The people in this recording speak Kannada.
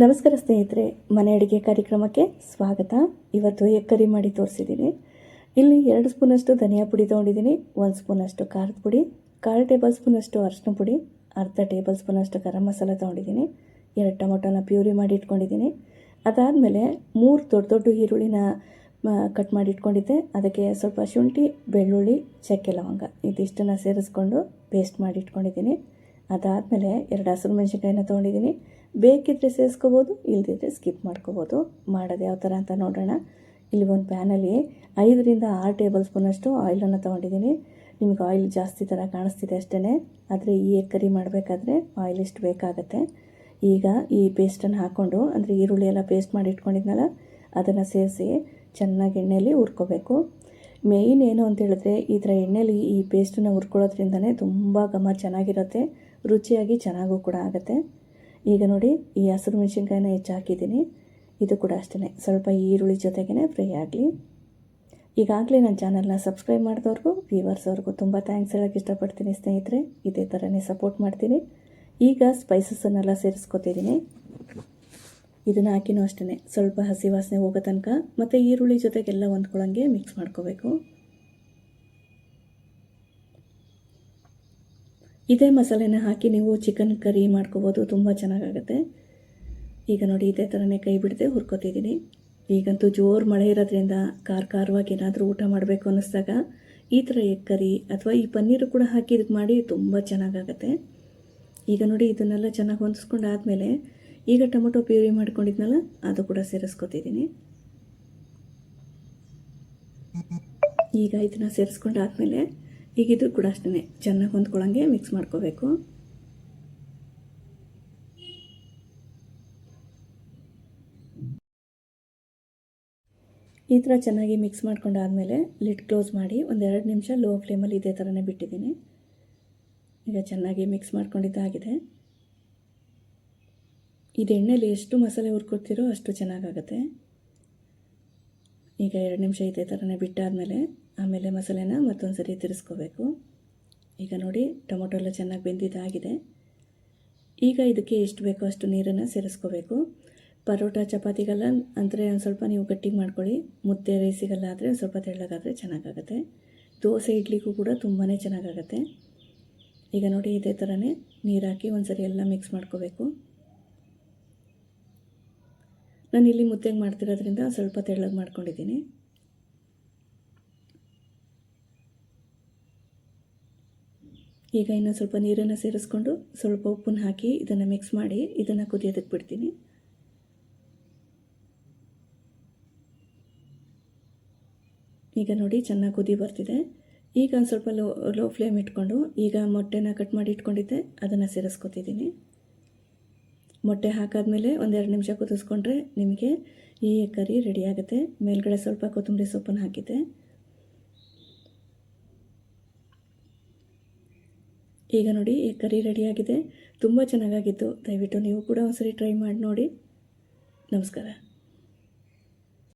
ನಮಸ್ಕಾರ ಸ್ನೇಹಿತರೆ, ಮನೆ ಅಡುಗೆ ಕಾರ್ಯಕ್ರಮಕ್ಕೆ ಸ್ವಾಗತ. ಇವತ್ತು ಎಕ್ಕರಿ ಮಾಡಿ ತೋರಿಸಿದ್ದೀನಿ. ಇಲ್ಲಿ ಎರಡು ಸ್ಪೂನಷ್ಟು ಧನಿಯಾ ಪುಡಿ ತೊಗೊಂಡಿದ್ದೀನಿ, ಒಂದು ಸ್ಪೂನಷ್ಟು ಖಾರದ ಪುಡಿ, ಕಾಲು ಟೇಬಲ್ ಸ್ಪೂನಷ್ಟು ಅರಶಿನ ಪುಡಿ, ಅರ್ಧ ಟೇಬಲ್ ಸ್ಪೂನಷ್ಟು ಗರಂ ಮಸಾಲ ತೊಗೊಂಡಿದ್ದೀನಿ. ಎರಡು ಟೊಮೊಟೊನ ಪ್ಯೂರಿ ಮಾಡಿ ಇಟ್ಕೊಂಡಿದ್ದೀನಿ. ಅದಾದಮೇಲೆ ಮೂರು ದೊಡ್ಡ ದೊಡ್ಡ ಈರುಳ್ಳಿನ ಕಟ್ ಮಾಡಿ ಇಟ್ಕೊಂಡಿದ್ದೆ. ಅದಕ್ಕೆ ಸ್ವಲ್ಪ ಶುಂಠಿ, ಬೆಳ್ಳುಳ್ಳಿ, ಚಕ್ಕೆ ಲವಂಗ, ಇದಿಷ್ಟನ್ನು ಸೇರಿಸ್ಕೊಂಡು ಪೇಸ್ಟ್ ಮಾಡಿ ಇಟ್ಕೊಂಡಿದ್ದೀನಿ. ಅದಾದಮೇಲೆ ಎರಡು ಹಸಿರು ಮೆಣಸಿನ್ಕಾಯಿನ ತೊಗೊಂಡಿದ್ದೀನಿ. ಬೇಕಿದ್ದರೆ ಸೇರಿಸ್ಕೋಬೋದು ಇಲ್ಲದಿದ್ದರೆ ಸ್ಕಿಪ್ ಮಾಡ್ಕೋಬೋದು. ಮಾಡೋದು ಯಾವ ಥರ ಅಂತ ನೋಡೋಣ. ಇಲ್ಲಿ ಒಂದು ಪ್ಯಾನಲ್ಲಿ ಐದರಿಂದ ಆರು ಟೇಬಲ್ ಸ್ಪೂನಷ್ಟು ಆಯಿಲನ್ನು ತೊಗೊಂಡಿದ್ದೀನಿ. ನಿಮ್ಗೆ ಆಯಿಲ್ ಜಾಸ್ತಿ ಥರ ಕಾಣಿಸ್ತಿದೆ ಅಷ್ಟೇ ಆದರೆ ಈ ಕರಿ ಮಾಡಬೇಕಾದ್ರೆ ಆಯಿಲ್ ಇಷ್ಟು ಬೇಕಾಗತ್ತೆ. ಈಗ ಈ ಪೇಸ್ಟನ್ನು ಹಾಕ್ಕೊಂಡು ಅಂದರೆ ಈರುಳ್ಳಿ ಎಲ್ಲ ಪೇಸ್ಟ್ ಮಾಡಿ ಇಟ್ಕೊಂಡಿದ್ನಲ್ಲ, ಅದನ್ನು ಸೇರಿಸಿ ಚೆನ್ನಾಗಿ ಎಣ್ಣೆಯಲ್ಲಿ ಹುರ್ಕೋಬೇಕು. ಮೇಯ್ನ್ ಏನು ಅಂತ ಹೇಳಿದ್ರೆ ಥರ ಎಣ್ಣೆಲಿ ಈ ಪೇಸ್ಟನ್ನು ಹುರ್ಕೊಳ್ಳೋದ್ರಿಂದನೇ ತುಂಬ ಘಮ ಚೆನ್ನಾಗಿರುತ್ತೆ, ರುಚಿಯಾಗಿ ಚೆನ್ನಾಗೂ ಕೂಡ ಆಗುತ್ತೆ. ಈಗ ನೋಡಿ, ಈ ಹಸಿರು ಮೆಣಸಿನ್ಕಾಯಿನ ಹೆಚ್ಚಾಕಿದ್ದೀನಿ. ಇದು ಕೂಡ ಅಷ್ಟೇ ಸ್ವಲ್ಪ ಈರುಳ್ಳಿ ಜೊತೆಗೇ ಫ್ರೈ ಆಗಲಿ. ಈಗಾಗಲೇ ನನ್ನ ಚಾನಲ್ನ ಸಬ್ಸ್ಕ್ರೈಬ್ ಮಾಡಿದವ್ರಿಗೂ ವ್ಯೂವರ್ಸ್ ಅವ್ರಿಗೂ ತುಂಬ ಥ್ಯಾಂಕ್ಸ್ ಹೇಳೋಕ್ಕೆ ಇಷ್ಟಪಡ್ತೀನಿ ಸ್ನೇಹಿತರೆ. ಇದೇ ಥರನೇ ಸಪೋರ್ಟ್ ಮಾಡ್ತೀನಿ. ಈಗ ಸ್ಪೈಸಸ್ಸನ್ನೆಲ್ಲ ಸೇರಿಸ್ಕೊತಿದ್ದೀನಿ. ಇದನ್ನು ಹಾಕಿನೂ ಅಷ್ಟೇ ಸ್ವಲ್ಪ ಹಸಿ ವಾಸನೆ ಹೋಗೋ ತನಕ ಮತ್ತು ಈರುಳ್ಳಿ ಜೊತೆಗೆಲ್ಲ ಹೊಂದ್ಕೊಳ್ಳೋಂಗೆ ಮಿಕ್ಸ್ ಮಾಡ್ಕೋಬೇಕು. ಇದೇ ಮಸಾಲೆನ ಹಾಕಿ ನೀವು ಚಿಕನ್ ಕರಿ ಮಾಡ್ಕೋಬೋದು, ತುಂಬ ಚೆನ್ನಾಗಾಗುತ್ತೆ. ಈಗ ನೋಡಿ ಇದೇ ಥರನೇ ಕೈ ಬಿಡದೆ ಹುರ್ಕೋತಿದ್ದೀನಿ. ಈಗಂತೂ ಜೋರು ಮಳೆ ಇರೋದ್ರಿಂದ ಖಾರ ಖಾರವಾಗಿ ಏನಾದರೂ ಊಟ ಮಾಡಬೇಕು ಅನ್ನಿಸ್ದಾಗ ಈ ಥರ ಎಗ್ ಕರಿ ಅಥವಾ ಈ ಪನ್ನೀರು ಕೂಡ ಹಾಕಿ ಇದಕ್ಕೆ ಮಾಡಿ ತುಂಬ ಚೆನ್ನಾಗಾಗತ್ತೆ. ಈಗ ನೋಡಿ ಇದನ್ನೆಲ್ಲ ಚೆನ್ನಾಗಿ ಹೊಂದಿಸ್ಕೊಂಡು ಆದಮೇಲೆ ಈಗ ಟೊಮೊಟೊ ಪ್ಯೂರಿ ಮಾಡ್ಕೊಂಡಿದ್ನಲ್ಲ, ಅದು ಕೂಡ ಸೇರಿಸ್ಕೊತಿದ್ದೀನಿ. ಈಗ ಇದನ್ನು ಸೇರಿಸ್ಕೊಂಡು ಆದಮೇಲೆ ಈಗ ಇದು ಕೂಡ ಅಷ್ಟೇ ಚೆನ್ನಾಗಿ ಹೊಂದ್ಕೊಳ್ಳೋಂಗೆ ಮಿಕ್ಸ್ ಮಾಡ್ಕೋಬೇಕು. ಈ ಥರ ಚೆನ್ನಾಗಿ ಮಿಕ್ಸ್ ಮಾಡ್ಕೊಂಡಾದ್ಮೇಲೆ ಲಿಡ್ ಕ್ಲೋಸ್ ಮಾಡಿ ಒಂದೆರಡು ನಿಮಿಷ ಲೋ ಫ್ಲೇಮಲ್ಲಿ ಇದೇ ಥರನೇ ಬಿಟ್ಟಿದ್ದೀನಿ. ಈಗ ಚೆನ್ನಾಗಿ ಮಿಕ್ಸ್ ಮಾಡ್ಕೊಂಡಿದ್ದಾಗಿದೆ. ಇದು ಎಣ್ಣೆಲಿ ಎಷ್ಟು ಮಸಾಲೆ ಹುರ್ಕೊಡ್ತೀರೋ ಅಷ್ಟು ಚೆನ್ನಾಗಾಗುತ್ತೆ. ಈಗ ಎರಡು ನಿಮಿಷ ಇದೇ ಥರನೇ ಬಿಟ್ಟಾದಮೇಲೆ ಆಮೇಲೆ ಮಸಾಲೆನ ಮತ್ತೊಂದು ಸರಿ ತಿರ್ಸ್ಕೋಬೇಕು. ಈಗ ನೋಡಿ ಟೊಮೊಟೊ ಎಲ್ಲ ಚೆನ್ನಾಗಿ ಬೆಂದಿದ್ದಾಗಿದೆ. ಈಗ ಇದಕ್ಕೆ ಎಷ್ಟು ಬೇಕೋ ಅಷ್ಟು ನೀರನ್ನು ಸೇರಿಸ್ಕೋಬೇಕು. ಪರೋಟ, ಚಪಾತಿಗೆಲ್ಲ ಅಂದರೆ ಒಂದು ಸ್ವಲ್ಪ ನೀವು ಗಟ್ಟಿಗೆ ಮಾಡ್ಕೊಳ್ಳಿ. ಮುದ್ದೆ, ರೈಸಿಗೆಲ್ಲ ಆದರೆ ಒಂದು ಸ್ವಲ್ಪ ತೆಳ್ಳಗಾದರೆ ಚೆನ್ನಾಗಾಗುತ್ತೆ. ದೋಸೆ, ಇಡ್ಲಿಗೂ ಕೂಡ ತುಂಬಾ ಚೆನ್ನಾಗಾಗುತ್ತೆ. ಈಗ ನೋಡಿ ಇದೇ ಥರನೇ ನೀರು ಹಾಕಿ ಒಂದು ಸರಿ ಎಲ್ಲ ಮಿಕ್ಸ್ ಮಾಡ್ಕೋಬೇಕು. ನಾನು ಇಲ್ಲಿ ಮುದ್ದೆಗೆ ಮಾಡ್ತಿರೋದ್ರಿಂದ ಸ್ವಲ್ಪ ತೆಳ್ಳಗೆ ಮಾಡ್ಕೊಂಡಿದ್ದೀನಿ. ಈಗ ಇನ್ನು ಸ್ವಲ್ಪ ನೀರನ್ನು ಸೇರಿಸ್ಕೊಂಡು ಸ್ವಲ್ಪ ಉಪ್ಪನ್ನು ಹಾಕಿ ಇದನ್ನು ಮಿಕ್ಸ್ ಮಾಡಿ ಇದನ್ನು ಕುದಿಯೋದಕ್ಕೆ ಬಿಡ್ತೀನಿ. ಈಗ ನೋಡಿ ಚೆನ್ನಾಗಿ ಕುದಿ ಬರ್ತಿದೆ. ಈಗ ಒಂದು ಸ್ವಲ್ಪ ಲೋ ಲೋ ಫ್ಲೇಮ್ ಇಟ್ಕೊಂಡು ಈಗ ಮೊಟ್ಟೆನ ಕಟ್ ಮಾಡಿ ಇಟ್ಕೊಂಡಿದ್ದೆ, ಅದನ್ನು ಸೇರಿಸ್ಕೊತಿದ್ದೀನಿ. ಮೊಟ್ಟೆ ಹಾಕಾದ್ಮೇಲೆ ಒಂದೆರಡು ನಿಮಿಷ ಕುದಿಸ್ಕೊಂಡ್ರೆ ನಿಮಗೆ ಈ ಕರಿ ರೆಡಿ ಆಗುತ್ತೆ. ಮೇಲ್ಗಡೆ ಸ್ವಲ್ಪ ಕೊತ್ತಂಬರಿ ಸೊಪ್ಪನ್ನು ಹಾಕಿದ್ದೆ. ಈಗ ನೋಡಿ, ಈ ಕರಿ ರೆಡಿಯಾಗಿದೆ ತುಂಬ ಚೆನ್ನಾಗಾಗಿತ್ತು. ದಯವಿಟ್ಟು ನೀವು ಕೂಡ ಒಂದ್ಸರಿ ಟ್ರೈ ಮಾಡಿ ನೋಡಿ. ನಮಸ್ಕಾರ.